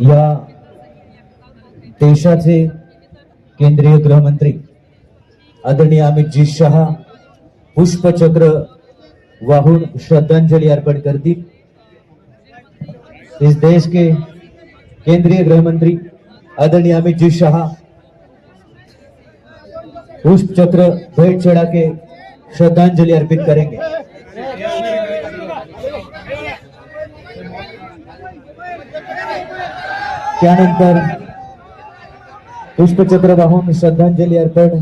या देशाचे केंद्रीय गृहमंत्री आदरणीय अमितजी शहा पुष्पचक्र वाहून श्रद्धांजलि अर्पण करतील. इस देश के केंद्रीय गृहमंत्री आदरणीय अमित जी शाह पुष्प चक्र भेंट चढ़ा के श्रद्धांजलि अर्पित करेंगे। त्यानंतर पुष्पचक्र वाहून श्रद्धांजली अर्पण.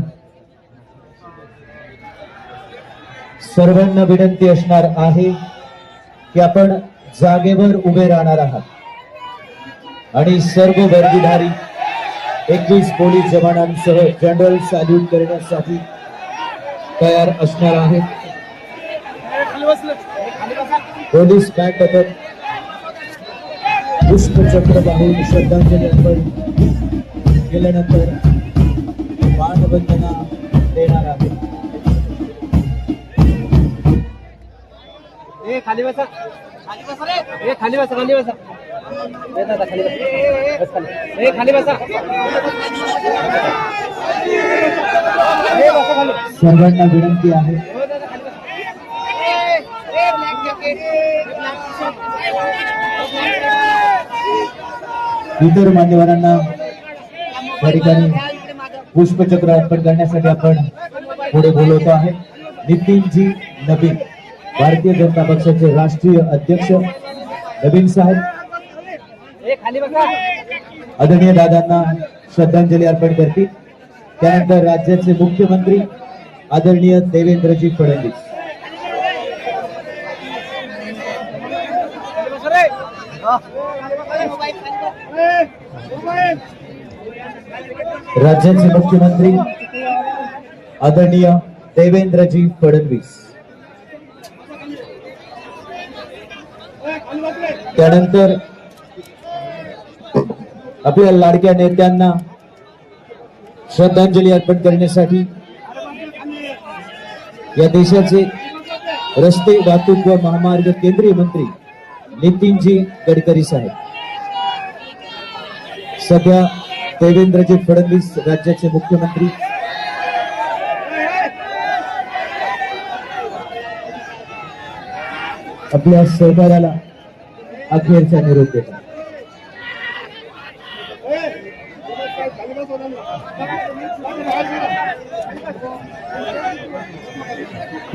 सर्वांना विनंती असणार आहे की आपण जागेवर उभे राहणार आहात. आणि सर्व वर्गीधारी एकवीस पोलीस जवानांसह जनरल सॅल्यूट करण्यासाठी तयार असणार आहेत. पोलीस बँड पुष्पचक्र वाहून श्रद्धांजली अर्पण केल्यानंतर मानवंदना देणार आहे. ए खाली बसा. खाली बसा रे. ए खाली बसा खाली बसा. खाली बसा. ए खाली बसा. ए बसा खाली. सर्वांना विनंती आहे. हो ब्लॅक जॅकेट इतर मान्यवरांना या ठिकाणी पुष्पचक्र अर्पण करण्यासाठी आपण पुढे बोलवतो आहे. नितीनजी नवीन भारतीय जनता पक्षाचे राष्ट्रीय अध्यक्ष नवीन साहेब. आदरणीय दादांना श्रद्धांजली अर्पण करतील. त्यानंतर राज्याचे मुख्यमंत्री आदरणीय देवेंद्रजी फडणवीस. Oh. राज्याचे मुख्यमंत्री आदरणीय देवेंद्रजी फडणवीस. त्यानंतर आपल्या लाडक्या नेत्यांना श्रद्धांजली अर्पण करण्यासाठी या देशाचे रस्ते वाहतूक व महामार्ग केंद्रीय मंत्री नितीनजी गडकरी साहेब. सध्या देवेंद्रजी फडणवीस राज्याचे मुख्यमंत्री. आपल्या सहकार्याला अखेरचा निरोप देतात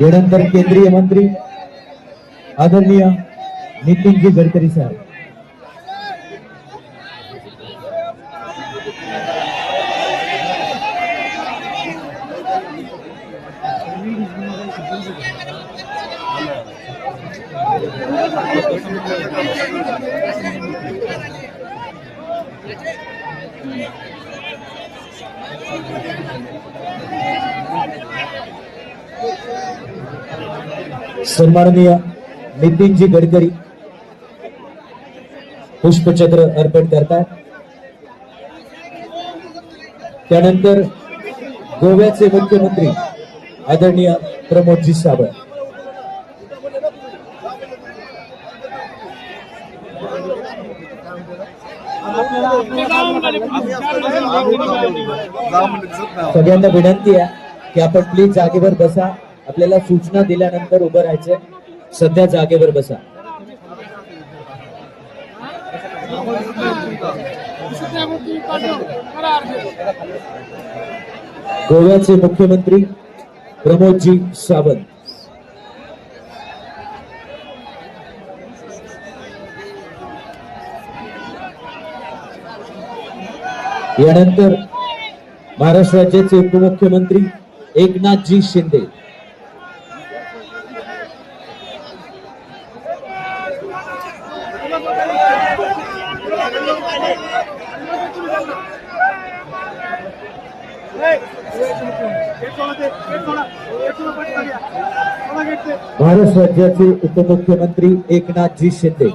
यानंतर केंद्रीय मंत्री आदरणीय नितीनजी गडकरी साहेब. सन्माननीय नितीनजी गडकरी पुष्पचक्र अर्पण करतात. त्यानंतर गोव्याचे मुख्यमंत्री आदरणीय प्रमोदजी सावंत. सगळ्यांना विनंती आहे की आपण प्लीज जागेवर बसा. आपल्याला सूचना दिल्यानंतर उभं राहायचंय सध्या जागेवर बसा. गोव्याचे मुख्यमंत्री प्रमोदजी सावंत. यानंतर महाराष्ट्र राज्याचे उपमुख्यमंत्री एकनाथजी शिंदे. महाराष्ट्र राज्याचे उपमुख्यमंत्री एकनाथजी शिंदे.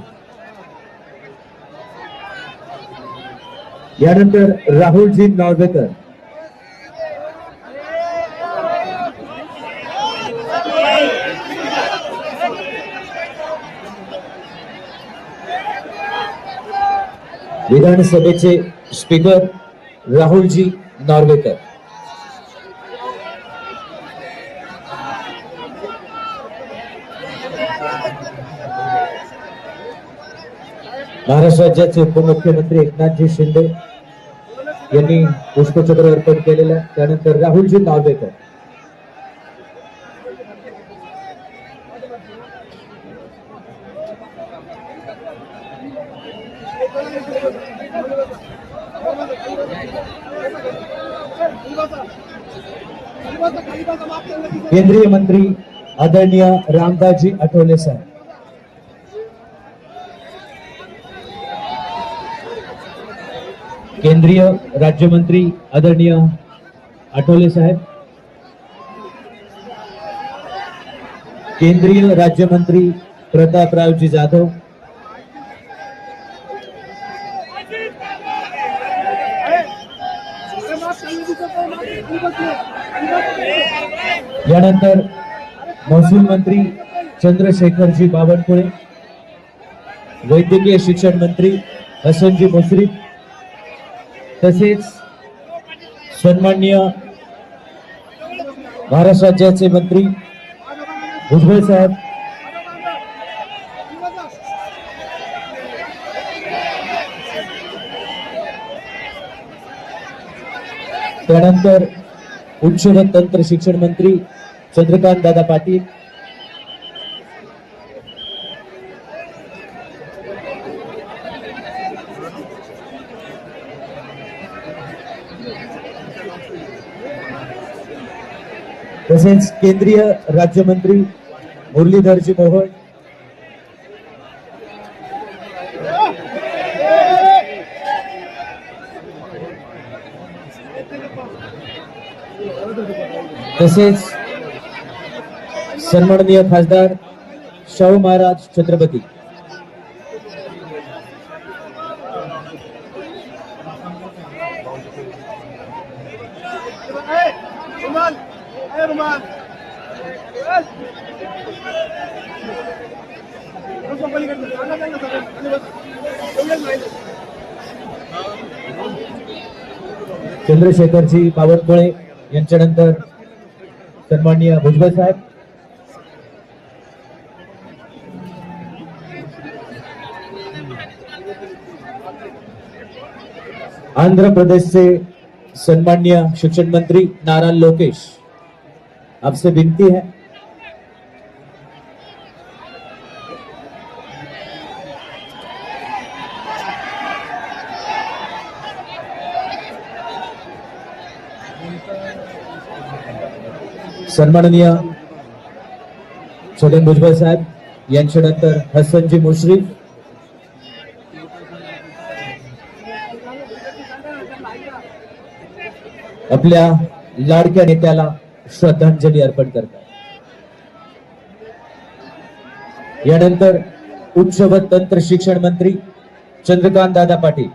यानंतर राहुलजी नार्वेकर विधानसभेचे स्पीकर राहुलजी नार्वेकर महाराष्ट्र राज्याचे उपमुख्यमंत्री एकनाथजी शिंदे यांनी पुष्पचक्र अर्पण केलेलं आहे. त्यानंतर राहुलजी नावदेकर. केंद्रीय मंत्री आदरणीय रामदासजी आठवले साहेब केंद्रीय राज्यमंत्री आदरणीय आठवले साहेब केंद्रीय राज्यमंत्री प्रतापरावजी जाधव यानंतर महसूल मंत्री चंद्रशेखरजी बावनकुळे वैद्यकीय शिक्षण मंत्री हसनजी मुश्रीफ तसेच सन्माननीय महाराष्ट्र राज्याचे मंत्री भुजबळ साहेब त्यानंतर उच्च व तंत्र शिक्षण मंत्री चंद्रकांत दादा पाटील तसेच केंद्रीय राज्यमंत्री मुरलीधरजी मोहोळ. तसेच सन्माननीय खासदार शाहू महाराज छत्रपती. चंद्रशेखरजी बावनकुळे यांच्यानंतर सन्माननीय भुजबळ साहेब. आंध्र प्रदेशचे सन्माननीय शिक्षण मंत्री नारायण लोकेश. आपसे विनती है। सन्माननीय छगन भुजबळ साहेब यांच्यानंतर हसनजी मुश्रीफ। आपल्या लाडक्या नेत्याला श्रद्धांजली अर्पण करतात. यानंतर उच्च व तंत्र शिक्षण मंत्री चंद्रकांत दादा पाटील.